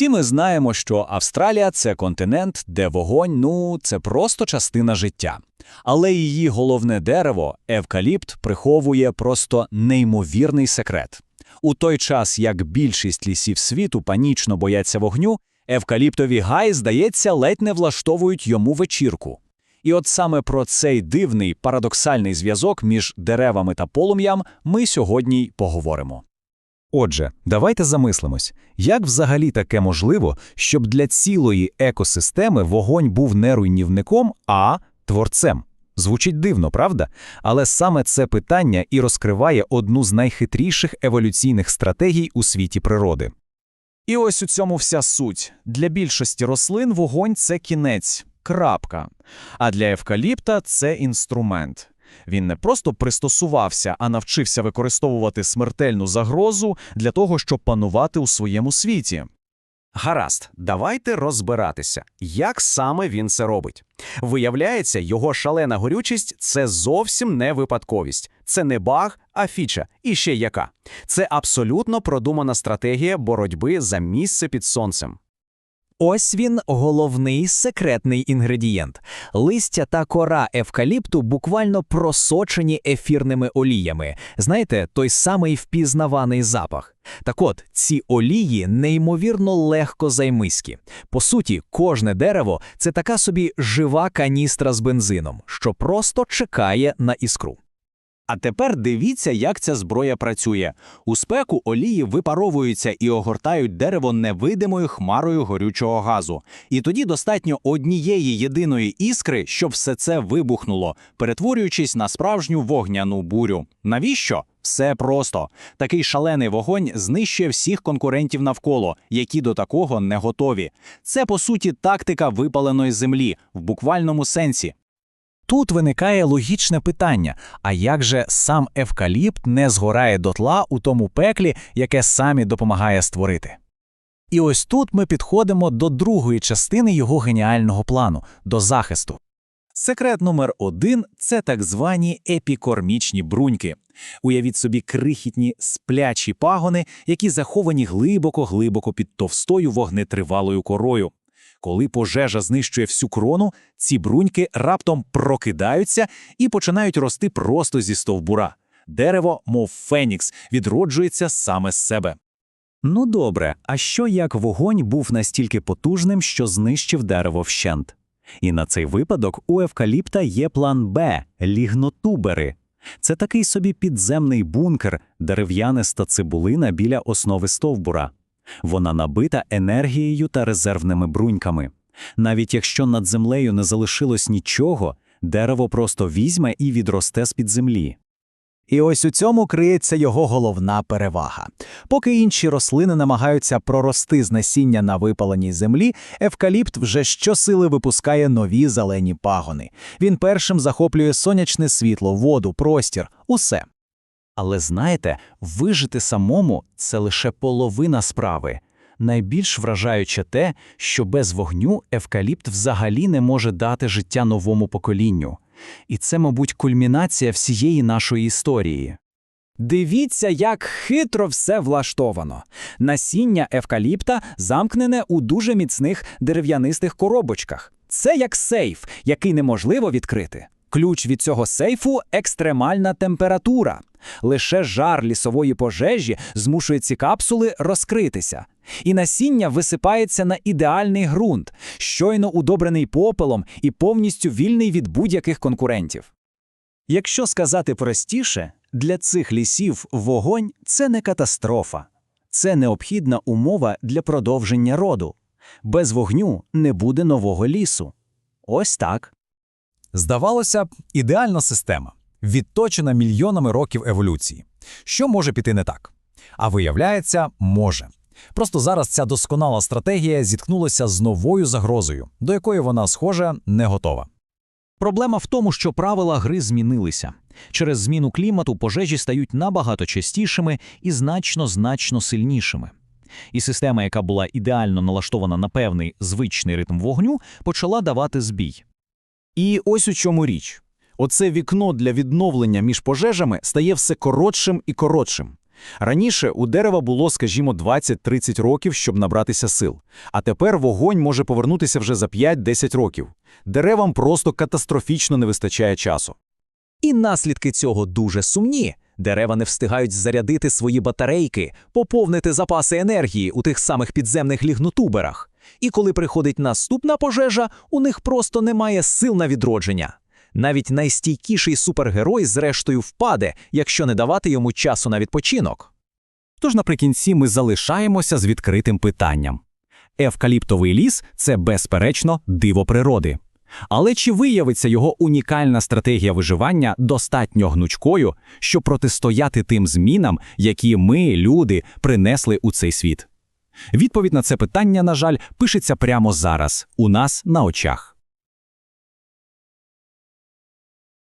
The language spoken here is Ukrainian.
Всі ми знаємо, що Австралія це континент, де вогонь, ну, це просто частина життя. Але її головне дерево, евкаліпт, приховує просто неймовірний секрет. У той час, як більшість лісів світу панічно бояться вогню, евкаліптові гаї, здається, ледь не влаштовують йому вечірку. І от саме про цей дивний парадоксальний зв'язок між деревами та полум'ям ми сьогодні й поговоримо. Отже, давайте замислимось, як взагалі таке можливо, щоб для цілої екосистеми вогонь був не руйнівником, а творцем. Звучить дивно, правда? Але саме це питання і розкриває одну з найхитріших еволюційних стратегій у світі природи. І ось у цьому вся суть. Для більшості рослин вогонь це кінець, крапка. А для евкаліпта це інструмент. Він не просто пристосувався, а навчився використовувати смертельну загрозу для того, щоб панувати у своєму світі. Гаразд, давайте розбиратися, як саме він це робить. Виявляється, його шалена горючість це зовсім не випадковість, це не баг, а фіча. І ще яка. Це абсолютно продумана стратегія боротьби за місце під сонцем. Ось він головний секретний інгредієнт. Листя та кора евкаліпту буквально просочені ефірними оліями. Знаєте, той самий впізнаваний запах. Так от, ці олії неймовірно легко займиські. По суті, кожне дерево це така собі жива каністра з бензином, що просто чекає на іскру. А тепер дивіться, як ця зброя працює. У спеку олії випаровуються і огортають дерево невидимою хмарою горючого газу. І тоді достатньо однієї єдиної іскри, щоб все це вибухнуло, перетворюючись на справжню вогняну бурю. Навіщо? Все просто. Такий шалений вогонь знищує всіх конкурентів навколо, які до такого не готові. Це, по суті, тактика випаленої землі в буквальному сенсі. Тут виникає логічне питання: а як же сам евкаліпт не згорає дотла у тому пеклі, яке самі допомагає створити? І ось тут ми підходимо до другої частини його геніального плану до захисту. Секрет номер один це так звані епікормічні бруньки. Уявіть собі крихітні сплячі пагони, які заховані глибоко-глибоко під товстою вогнетривалою корою. Коли пожежа знищує всю крону, ці бруньки раптом прокидаються і починають рости просто зі стовбура. Дерево, мов фенікс, відроджується саме з себе. Ну добре, а що як вогонь був настільки потужним, що знищив дерево вщент? І на цей випадок у евкаліпта є план Б лігнотубери. Це такий собі підземний бункер, дерев'яниста цибулина біля основи стовбура. Вона набита енергією та резервними бруньками. Навіть якщо над землею не залишилось нічого, дерево просто візьме і відросте з-під землі. І ось у цьому криється його головна перевага. Поки інші рослини намагаються прорости з насіння на випаленій землі, евкаліпт вже щосили випускає нові зелені пагони. Він першим захоплює сонячне світло, воду, простір, усе. Але знаєте, вижити самому це лише половина справи. Найбільш вражаюче те, що без вогню евкаліпт взагалі не може дати життя новому поколінню. І це, мабуть, кульмінація всієї нашої історії. Дивіться, як хитро все влаштовано. Насіння евкаліпта замкнене у дуже міцних дерев'янистих коробочках. Це як сейф, який неможливо відкрити. Ключ від цього сейфу екстремальна температура. Лише жар лісової пожежі змушує ці капсули розкритися. І насіння висипається на ідеальний ґрунт, щойно удобрений попелом і повністю вільний від будь-яких конкурентів. Якщо сказати простіше, для цих лісів вогонь це не катастрофа, це необхідна умова для продовження роду. Без вогню не буде нового лісу. Ось так. Здавалося б, ідеальна система, відточена мільйонами років еволюції. Що може піти не так? А виявляється, може. Просто зараз ця досконала стратегія зіткнулася з новою загрозою, до якої вона, схоже, не готова. Проблема в тому, що правила гри змінилися. Через зміну клімату пожежі стають набагато частішими і значно значно сильнішими. І система, яка була ідеально налаштована на певний звичний ритм вогню, почала давати збій. І ось у чому річ. Оце вікно для відновлення між пожежами стає все коротшим і коротшим. Раніше у дерева було, скажімо, 20-30 років, щоб набратися сил. А тепер вогонь може повернутися вже за 5-10 років. Деревам просто катастрофічно не вистачає часу. І наслідки цього дуже сумні. Дерева не встигають зарядити свої батарейки, поповнити запаси енергії у тих самих підземних лігнотуберах. І коли приходить наступна пожежа, у них просто немає сил на відродження. Навіть найстійкіший супергерой зрештою впаде, якщо не давати йому часу на відпочинок. Тож наприкінці ми залишаємося з відкритим питанням. Евкаліптовий ліс це, безперечно, диво природи. Але чи виявиться його унікальна стратегія виживання достатньо гнучкою, щоб протистояти тим змінам, які ми, люди, принесли у цей світ? Відповідь на це питання, на жаль, пишеться прямо зараз, у нас на очах.